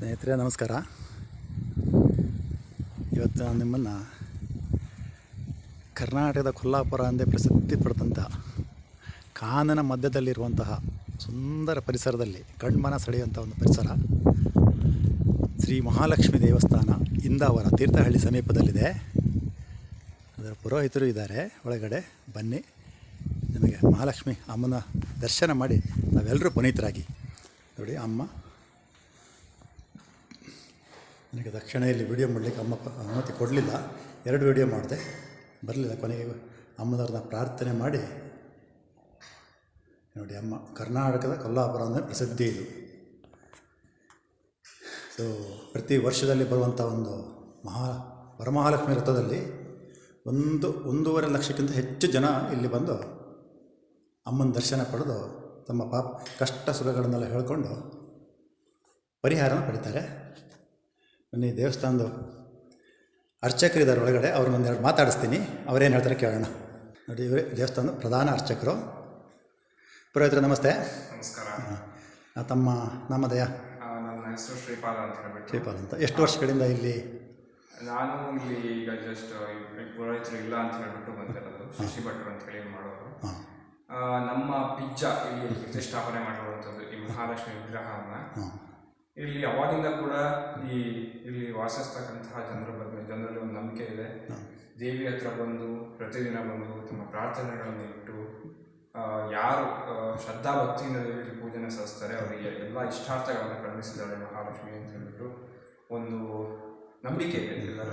ಸ್ನೇಹಿತರೆ, ನಮಸ್ಕಾರ. ಇವತ್ತು ನಾನು ನಿಮ್ಮನ್ನು ಕರ್ನಾಟಕದ ಕೊಲ್ಲಾಪುರ ಎಂದೇ ಪ್ರಸಿದ್ಧಿ ಪಡೆದಂಥ ಕಾನನ ಮಧ್ಯದಲ್ಲಿರುವಂತಹ ಸುಂದರ ಪರಿಸರದಲ್ಲಿ ಕಣ್ಮನ ಸೆಳೆಯುವಂಥ ಒಂದು ಪರಿಸರ. ಶ್ರೀ ಮಹಾಲಕ್ಷ್ಮಿ ದೇವಸ್ಥಾನ ಇಂದಾವರ ತೀರ್ಥಹಳ್ಳಿ ಸಮೀಪದಲ್ಲಿದೆ. ಅದರ ಪುರೋಹಿತರು ಇದ್ದಾರೆ. ಒಳಗಡೆ ಬನ್ನಿ. ನಿಮಗೆ ಮಹಾಲಕ್ಷ್ಮಿ ಅಮ್ಮನ ದರ್ಶನ ಮಾಡಿ ನಾವೆಲ್ಲರೂ ಪುನೀತರಾಗಿ. ನೋಡಿ, ಅಮ್ಮ. ನನಗೆ ದಕ್ಷಿಣೆಯಲ್ಲಿ ವಿಡಿಯೋ ಮಾಡಲಿಕ್ಕೆ ಅಮ್ಮ ಅನುಮತಿ ಕೊಡಲಿಲ್ಲ. ಎರಡು ವಿಡಿಯೋ ಮಾಡಿದೆ. ಬರಲಿಲ್ಲ ಕೊನೆಗೆ. ಅಮ್ಮನವ್ರನ್ನ ಪ್ರಾರ್ಥನೆ ಮಾಡಿ. ನೋಡಿ ಅಮ್ಮ, ಕರ್ನಾಟಕದ ಕೊಲ್ಲಾಪುರ ಅಂದರೆ ಪ್ರಸಿದ್ಧಿ ಇದು. ಸೊ ಪ್ರತಿ ವರ್ಷದಲ್ಲಿ ಬರುವಂಥ ಒಂದು ಮಹಾ, ವರಮಹಾಲಕ್ಷ್ಮಿ ರಥದಲ್ಲಿ ಒಂದು, ಒಂದೂವರೆ ಲಕ್ಷಕ್ಕಿಂತ ಹೆಚ್ಚು ಜನ ಇಲ್ಲಿ ಬಂದು ಅಮ್ಮನ ದರ್ಶನ ಪಡೆದು ತಮ್ಮ ಪಾಪ ಕಷ್ಟ ಸುಖಗಳನ್ನೆಲ್ಲ ಹೇಳಿಕೊಂಡು ಪರಿಹಾರನ ಪಡಿತಾರೆ. ಬನ್ನಿ ದೇವಸ್ಥಾನದ ಅರ್ಚಕರಿದ್ದಾರೆ ಒಳಗಡೆ ಅವ್ರನ್ನ ಒಂದೆರಡು ಮಾತಾಡಿಸ್ತೀನಿ. ಅವರೇನು ಹೇಳ್ತಾರೆ ಕೇಳೋಣ. ನೋಡಿ ಇವರೇ ದೇವಸ್ಥಾನದ ಪ್ರಧಾನ ಅರ್ಚಕರು. ಪುರೋಹಿತರು ನಮಸ್ತೆ. ನಮಸ್ಕಾರ. ತಮ್ಮ ನಮ್ಮ ದಯ ನನ್ನ ಹೆಸರು ಶ್ರೀಪಾಲ ಅಂತ ಹೇಳ್ಬಿಟ್ಟು. ಶ್ರೀಪಾಲ್ ಅಂತ. ಎಷ್ಟು ವರ್ಷಗಳಿಂದ ಇಲ್ಲಿ? ನಾನು ಇಲ್ಲಿ ಈಗ ಜಸ್ಟ್ ಪುರೋಹಿತರು ಇಲ್ಲ ಅಂತ ಹೇಳ್ಬಿಟ್ಟು ಬಂದಿರೋದು. ಶಶಿ ಭಟ್ರು ಅಂತ ಹೇಳಿ ಮಾಡೋರು. ನಮ್ಮ ಪಿಜ್ಜಾ ಇಲ್ಲಿ ಪ್ರತಿಷ್ಠಾಪನೆ ಮಾಡಿರುವಂಥದ್ದು ಈ ಮಹಾಲಕ್ಷ್ಮಿ ವಿಗ್ರಹವನ್ನು. ಇಲ್ಲಿ ಅವಾಗಿಂದ ಕೂಡ ಈ ಇಲ್ಲಿ ವಾಸಿಸ್ತಕ್ಕಂತಹ ಜನರ ಬಗ್ಗೆ ಜನರಲ್ಲಿ ಒಂದು ನಂಬಿಕೆ ಇದೆ. ದೇವಿ ಹತ್ರ ಬಂದು ಪ್ರತಿದಿನ ಬಂದು ತಮ್ಮ ಪ್ರಾರ್ಥನೆಗಳನ್ನು ಇಟ್ಟು ಯಾರು ಶ್ರದ್ಧಾ ಭಕ್ತಿಯಿಂದ ದೇವಿಗೆ ಪೂಜೆನ ಸಲ್ಲಿಸ್ತಾರೆ ಅವರಿಗೆ ಎಲ್ಲ ಇಷ್ಟಾರ್ಥಗಳನ್ನು ಕಳುಹಿಸಿದ್ದಾರೆ ಮಹಾಲಕ್ಷ್ಮಿ ಅಂತ ಹೇಳ್ಬಿಟ್ಟು ಒಂದು ನಂಬಿಕೆ ಇದೆ ಎಲ್ಲರ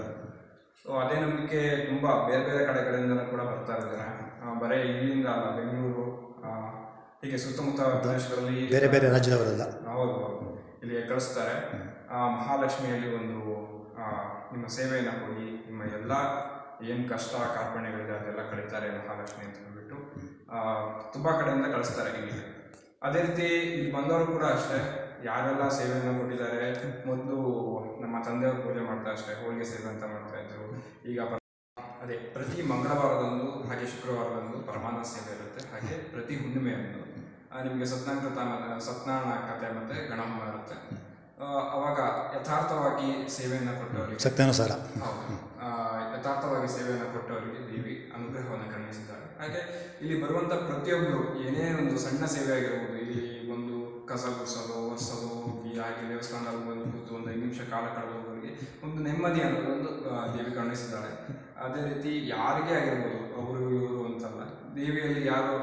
ಸೊ ಅದೇ ನಂಬಿಕೆ ತುಂಬ ಬೇರೆ ಬೇರೆ ಕಡೆಗಳಿಂದ ಕೂಡ ಬರ್ತಾ ಇದ್ದಾರೆ. ಬರೀ ಇಲ್ಲಿಂದ ಅಲ್ಲ ಬೆಂಗಳೂರು ಹೀಗೆ ಸುತ್ತಮುತ್ತ ಪ್ರದೇಶಗಳಲ್ಲಿ ಬೇರೆ ಬೇರೆ ರಾಜ್ಯದವರೆಲ್ಲ. ಹೌದು. ಇಲ್ಲಿಗೆ ಕಳಿಸ್ತಾರೆ. ಆ, ಮಹಾಲಕ್ಷ್ಮಿಯಲ್ಲಿ ಒಂದು ನಿಮ್ಮ ಸೇವೆಯನ್ನು ಕೊಡಿ ನಿಮ್ಮ ಎಲ್ಲ ಏನು ಕಷ್ಟ ಕಾರ್ಪಣ್ಯಗಳಿದೆ ಅದೆಲ್ಲ ಕಳೀತಾರೆ ಮಹಾಲಕ್ಷ್ಮಿ ಅಂತ ಹೇಳ್ಬಿಟ್ಟು ತುಂಬ ಕಡೆಯಿಂದ ಕಳಿಸ್ತಾರೆ ಇಲ್ಲಿಗೆ ಅದೇ ರೀತಿ ಇಲ್ಲಿ ಬಂದವರು ಕೂಡ ಅಷ್ಟೇ. ಯಾರೆಲ್ಲ ಸೇವೆಯನ್ನು ಕೊಟ್ಟಿದ್ದಾರೆ ಮೊದಲು ನಮ್ಮ ತಂದೆಯವರು ಪೂಜೆ ಮಾಡ್ತಾ ಅಷ್ಟೇ ಹೋಳಿಗೆ ಸೇವೆ ಅಂತ ಮಾಡ್ತಾ ಇದ್ರು. ಈಗ ಅದೇ ಪ್ರತಿ ಮಂಗಳವಾರದಂದು ಹಾಗೆ ಶುಕ್ರವಾರದಂದು ಪರಮಾನ ಸೇವೆ ಇರುತ್ತೆ. ಹಾಗೆ ಪ್ರತಿ ಹುಣ್ಣಿಮೆಯಂದು. ನಿಮಗೆ ಸತ್ಯನಾರಾಯಣ ಸತ್ನಾರಾಯಣ ಕಥೆ ಮತ್ತು ಗಣಹೋಮ ಇರುತ್ತೆ ಆ, ಅವಾಗ ಯಥಾರ್ಥವಾಗಿ ಸೇವೆಯನ್ನು ಕೊಟ್ಟವರಿಗೆ ಸತ್ಯಾನುಸಾರ ಹೌದು. ಯಥಾರ್ಥವಾಗಿ ಸೇವೆಯನ್ನು ಕೊಟ್ಟವರಿಗೆ ದೇವಿ ಅನುಗ್ರಹವನ್ನು ಕರುಣಿಸಿದ್ದಾರೆ. ಹಾಗೆ ಇಲ್ಲಿ ಬರುವಂತ ಪ್ರತಿಯೊಬ್ಬರು ಏನೇ ಒಂದು ಸಣ್ಣ ಸೇವೆ ಆಗಿರ್ಬೋದು ಇಲ್ಲಿ ಒಂದು ಕಸ ಗುಡಿಸಲು ಒರೆಸೋದು ಹಾಗೆ ದೇವಸ್ಥಾನದಲ್ಲಿ ಬಂದು ಕೂತು ಒಂದು ಐದು ನಿಮಿಷ ಕಾಲ ಕಳೆದವರಿಗೆ ಒಂದು ನೆಮ್ಮದಿ ಅನ್ನೋದೊಂದು ದೇವಿ ಕರುಣಿಸಿದ್ದಾಳೆ ಅದೇ ರೀತಿ ಯಾರಿಗೇ ಆಗಿರ್ಬೋದು ಅವರು ಇವರು ಅಂತಲ್ಲ ದೇವಿಯಲ್ಲಿ ಯಾರು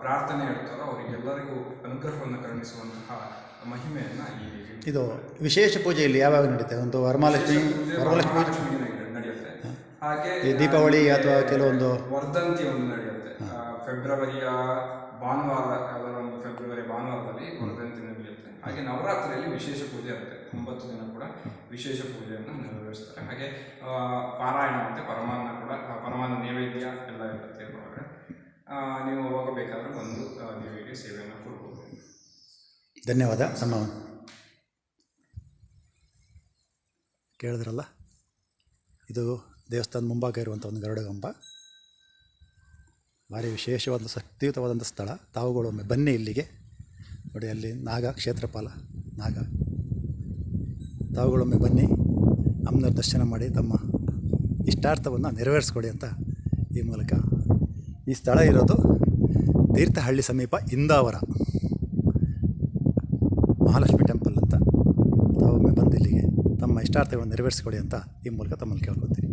ಪ್ರಾರ್ಥನೆ ಹೇಳ್ತಾರೋ ಅವರಿಗೆಲ್ಲರಿಗೂ ಅನುಗ್ರಹವನ್ನು ಕರುಣಿಸುವಂತಹ ಮಹಿಮೆಯನ್ನ ಈ ಇದು ವಿಶೇಷ ಪೂಜೆಯಲ್ಲಿ ಯಾವಾಗ ನಡೀತದೆ? ಒಂದು ವರಮಹಾಲಕ್ಷ್ಮಿ ವರಮಹಾಲಕ್ಷ್ಮಿ ನಡೆಯುತ್ತೆ. ಹಾಗೆ ದೀಪಾವಳಿ ಅಥವಾ ಕೆಲವೊಂದು ವರ್ಧಂತಿ ಒಂದು ನಡೆಯುತ್ತೆ. ಫೆಬ್ರವರಿಯ ಭಾನುವಾರ ಫೆಬ್ರವರಿ ಭಾನುವಾರದಲ್ಲಿ ವರ್ಧಂತಿ ನಡೆಯುತ್ತೆ. ಹಾಗೆ ನವರಾತ್ರಿಯಲ್ಲಿ ವಿಶೇಷ ಪೂಜೆ ಇರುತ್ತೆ. ಒಂಬತ್ತು ದಿನ ಕೂಡ ವಿಶೇಷ ಪೂಜೆಯನ್ನು ನೆರವೇರಿಸ್ತಾರೆ. ಹಾಗೆ ಪಾರಾಯಣ ಮತ್ತು ಪರಮಾನ್ನ ಕೂಡ ಪರಮಾನ್ನ ನೈವೇದ್ಯ ಎಲ್ಲ ಇರುತ್ತೆ ಒಳಗಡೆ. ನೀವು ಹೋಗಬೇಕಾದ್ರೆ ಆ, ದೇವಿಗೆ ಸೇವೆಯನ್ನು ಕೊಡ್ಬೋದು. ಧನ್ಯವಾದ. ನಮ್ಮ ಕೇಳಿದ್ರಲ್ಲ? ಇದು ದೇವಸ್ಥಾನದ ಮುಂಭಾಗ ಇರುವಂಥ ಒಂದು ಗರುಡಗಂಬ ಭಾರಿ ವಿಶೇಷವಾದ ಶಕ್ತಿಯುತವಾದಂಥ ಸ್ಥಳ. ತಾವುಗಳು ಒಮ್ಮೆ ಬನ್ನಿ ಇಲ್ಲಿಗೆ. ನೋಡಿ, ಅಲ್ಲಿ ನಾಗ ಕ್ಷೇತ್ರಪಾಲ ನಾಗ. ತಾವುಗಳೊಮ್ಮೆ ಬನ್ನಿ, ಅಮ್ಮನವ್ರ ದರ್ಶನ ಮಾಡಿ, ತಮ್ಮ ಇಷ್ಟಾರ್ಥವನ್ನು ನೆರವೇರಿಸ್ಕೊಡಿ ಅಂತ ಈ ಮೂಲಕ ಈ ಸ್ಥಳ ಇರೋದು ತೀರ್ಥಹಳ್ಳಿ ಸಮೀಪ ಇಂದಾವರ. ಮಹಾಲಕ್ಷ್ಮಿ ಟೆಂಪಲ್ ಅಂತ ತಾವೊಮ್ಮೆ ಬಂದು ಇಲ್ಲಿಗೆ ತಮ್ಮ ಇಷ್ಟಾರ್ಥಗಳನ್ನು ನೆರವೇರಿಸ್ಕೊಡಿ ಅಂತ ಈ ಮೂಲಕ ತಮ್ಮಲ್ಲಿ ಕೇಳ್ಕೊತೀನಿ